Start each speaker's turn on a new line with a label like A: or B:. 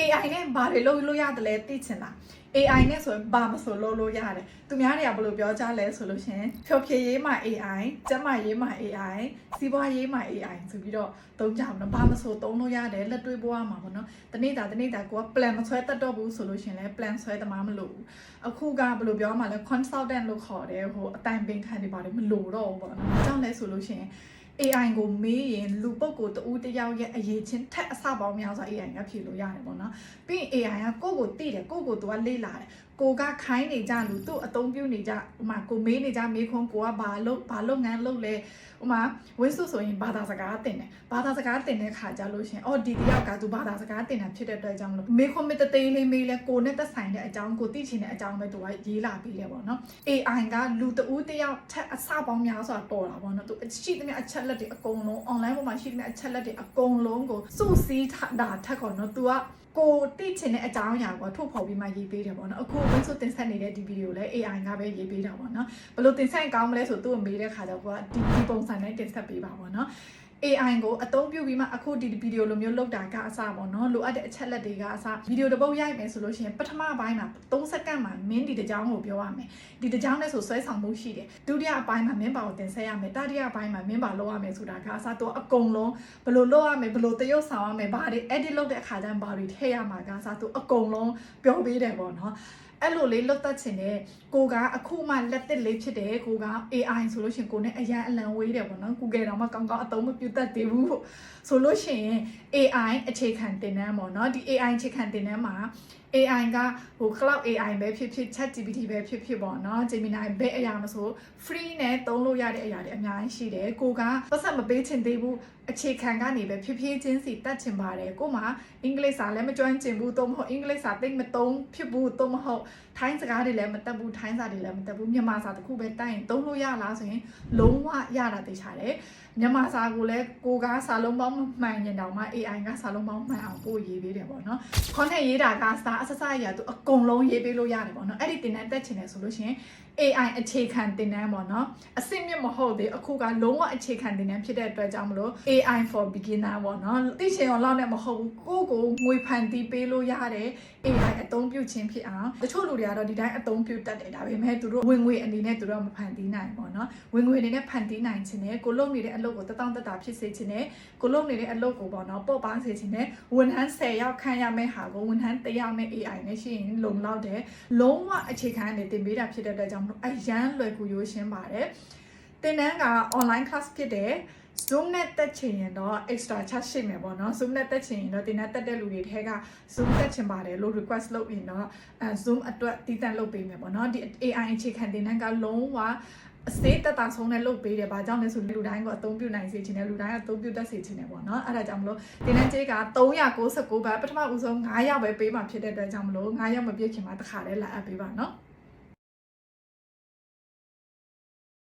A: AI နဲ့ဘာတွေလုပ်လို့ရတယ်လဲသိချင်လား AI နဲ့ဆိုရင်ဘာမဆိုလုပ်လို့ရတယ်သူများတွေကဘယ်လိုပြောကြလဲဆိုလို့ရှရင်ဖြောဖြေရေးမှာ AI ကျန်းမာရေးမှာ AI စီးပွားရေးမှာ AI ဆိုပြီးတော့သုံးကြမှာနော်ဘာမဆိုသုံးလို့ရတယ်လက်တွေ့ဘဝမှာပေါ့နော်တနေ့တာတနေ့တာကိုက plan မဆွဲတတ်တော့ဘူးဆိုလို့ရှရင်လဲ plan ဆွဲသမားမလို့ဘူးအခုကဘယ်လိုပြောမှလဲ consultant လို့ခေါ်တယ်ဟိုအတိုင်ပင်ခံတွေပါတယ်မလို့တော့ဘူးပေါ့နော်အကြောင်းလဲဆိုလို့ရှရင် AI ကိုမေးရင်လူပုဂ္ဂိုလ်တဦးတစ်ယောက်ရဲ့အရေးချင်းထက်အဆပေါင်းများစွာ AI ကဖြေလို့ရတယ်ပေါ့နော်ပြီးရင် AI ကကိုယ့်ကိုသိတယ်ကိုယ့်ကိုသူကလေ့လာတယ်ကိုကခိုင်းနေကြလူသူ့အသုံးပြုနေကြဥမာကိုမေးနေကြမေးခွန်းကိုကဘာလို့ဘာလုပ်ငန်းလုပ်လဲဥမာဝင်းစုဆိုရင်ဘာသာစကားတင်တယ်ဘာသာစကားတင်တဲ့ခါကြလို့ရှရင်အော်ဒီတယောက်ကသူဘာသာစကားတင်တာဖြစ်တဲ့အတွက်ကြောင့်မလို့မေးခွန်းမတသေးလေးမေးလဲကိုနဲ့သက်ဆိုင်တဲ့အကြောင်းကိုသိချင်တဲ့အကြောင်းပဲသူကရေးလာပြီးလဲပေါ့နော် AI ကလူတဦးတယောက်ထက်အဆပေါင်းများစွာပေါ်တာပေါ့နော်သူရှိသမျှအချက်လက်တွေအကုန်လုံး online ပေါ်မှာရှိသမျှအချက်လက်တွေအကုန်လုံးကိုစုစည်းထားတာထက်ကောနော် तू ကကိုတိချင်တဲ့အကြောင်းအရာကိုထုတ်ဖော်ပြီးမှရေးပေးတယ်ပေါ့နော်အခုဝင်းဆိုတင်ဆက်နေတဲ့ဒီဗီဒီယိုလည်း AI ကပဲရေးပေးတာပေါ့နော်ဘယ်လိုတင်ဆက်ရင်ကောင်းမလဲဆိုသူ့ကိုမေးတဲ့ခါကျတော့ကိုကဒီဒီပုံစံနဲ့တင်ဆက်ပေးပါပေါ့နော် AI ကိုအသုံးပြုပြီးမှအခုဒီဗီဒီယိုလိုမျိုးလောက်တာကအစပေါ့နော်လိုအပ်တဲ့အချက်လက်တွေကအစဗီဒီယိုတစ်ပုတ်ရိုက်မယ်ဆိုလို့ရှိရင်ပထမပိုင်းမှာ3စက္ကန့်မှာမင်းဒီတစ်ကြောင်းကိုပြောရမယ်ဒီတစ်ကြောင်းနဲ့ဆိုဆွဲဆောင်မှုရှိတယ်ဒုတိယအပိုင်းမှာမင်းပါကိုတင်ဆက်ရမယ်တတိယအပိုင်းမှာမင်းပါလုပ်ရမယ်ဆိုတာကအစတော့အကုန်လုံးဘယ်လိုလုပ်ရမယ်ဘယ်လိုတရုပ်ဆောင်ရမယ်ဘာတွေ edit လုပ်တဲ့အခါကျရင်ဘာတွေထည့်ရမှာကအစတော့အကုန်လုံးပြောပေးတယ်ပေါ့နော် အဲ့လိုလေးလွတ်သက်ချင်တဲ့ကိုကအခုမှလက်သစ်လေးဖြစ်တယ်ကိုက AI ဆိုလို့ရှရင်ကိုနဲ့အရန်အလံဝေးတယ်ပေါ့နော် Google တော့မှကောင်းကောင်းအသုံးမပြုတတ်သေးဘူးဆိုလို့ရှိရင် AI အခြေခံသင်တန်းပေါ့နော်ဒီ AI အခြေခံသင်တန်းမှာ AI ကဟို cloud AI ပဲဖြစ်ဖြစ် ChatGPT ပဲဖြစ်ဖြစ်ပေါ့နော် Gemini ဘယ်အရာမဆို free နဲ့သုံးလို့ရတဲ့အရာတွေအများကြီးရှိတယ်ကိုကပတ်သက်မပေးချင်သေးဘူးအခြေခံကနေပဲဖြည်းဖြည်းချင်းစီတတ်ချင်ပါတယ်ကိုမှအင်္ဂလိပ်စာလည်းမကျွမ်းကျင်ဘူးတော့မဟုတ်အင်္ဂလိပ်စာသိမသုံးဖြစ်ဘူးတော့မဟုတ်ထိုင်းစကားတွေလည်းမတတ်ဘူးထိုင်းစာတွေလည်းမတတ်ဘူးမြန်မာစာတစ်ခုပဲတတ်ရင်သုံးလို့ရလားဆိုရင်လုံးဝရတာသိချတယ်မြန်မာစာကိုလည်းကိုကစာလုံးပေါင်းမမှန်ရင်တောင်မှ AI ကစာလုံးပေါင်းမှန်အောင်ပို့ရေးပေးတယ်ပေါ့နော်ခွန်နဲ့ရေးတာကစာအစစအရာသူအကုန်လုံးရေးပေးလို့ရတယ်ပေါ့နော်အဲ့ဒီတင်တန်းတက်ချင်တယ်ဆိုလို့ရှိရင် AI အခြေခံသင်တန်းပေါ့နော်အစစ်မြစ်မဟုတ်သေးအခုကလုံးဝအခြေခံသင်တန်းဖြစ်တဲ့အတွက်ကြောင့်မလို့ AI for beginner ပေါ့နော်သိချင်အောင်လောက်နဲ့မဟုတ်ဘူးကိုယ့်ကိုငွေဖန်တီးပေးလို့ရတဲ့ AI အသုံးပြုခြင်းဖြစ်အောင်တချို့လူတွေကတော့ဒီတိုင်းအသုံးပြုတတ်တယ်ဒါပေမဲ့သူတို့ဝင်ငွေအနေနဲ့သူတို့မဖန်တီးနိုင်ပေါ့နော်ဝင်ငွေအနေနဲ့ဖန်တီးနိုင်ခြင်းနဲ့ကိုလုပ်နေတဲ့အလုပ်ကိုတတောင့်တတာဖြစ်စေခြင်းနဲ့ကိုလုပ်နေတဲ့အလုပ်ကိုပေါ့နော်ပေါ့ပန်းစေခြင်းနဲ့ဝန်ထမ်း10ယောက်ခန့်ရမယ့်ဟာကိုဝန်ထမ်း1ယောက်နဲ့ AI နဲ့ရှိရင်လုံလောက်တယ်လုံးဝအခြေခံအနေနဲ့တင်ပေးတာဖြစ်တဲ့အတွက်ကြောင့်မလို့အရန်လွယ်ကူရိုးရှင်းပါတယ်သင်တန်းက online class ဖြစ်တယ် Zoom နဲ့တက်ချင်ရင်တော့ extra charge ရှိမယ်ပေါ့နော် Zoom နဲ့တက်ချင်ရင်တော့တင်နဲ့တက်တဲ့လူတွေထဲက Zoom တက်ချင်ပါတယ်လို့ request လုပ်ရင်တော့အဲ Zoom အတွက်တည်တံ့လုပ်ပေးမယ်ပေါ့နော်ဒီ AI အခြေခံတင်တန်းကလုံးဝ အစေးတက်တာဆုံးနဲ့လုပ်ပေးတယ်။ဘာကြောင့်လဲဆိုလူတိုင်းကိုအသုံးပြုနိုင်စေချင်တယ်လူတိုင်းကအသုံးပြုတတ်စေချင်တယ်ပေါ့နော်။အဲ့ဒါကြောင့်မလို့တင်တန်းကြေးက399ဘတ်ပထမဦးဆုံး9ရောက်ပဲပေးမှဖြစ်တဲ့အတွက်ကြောင့်မလို့9ရောက်မပြည့်ခင်မှာတစ်ခါတည်းလာအပ်ပေးပါနော်။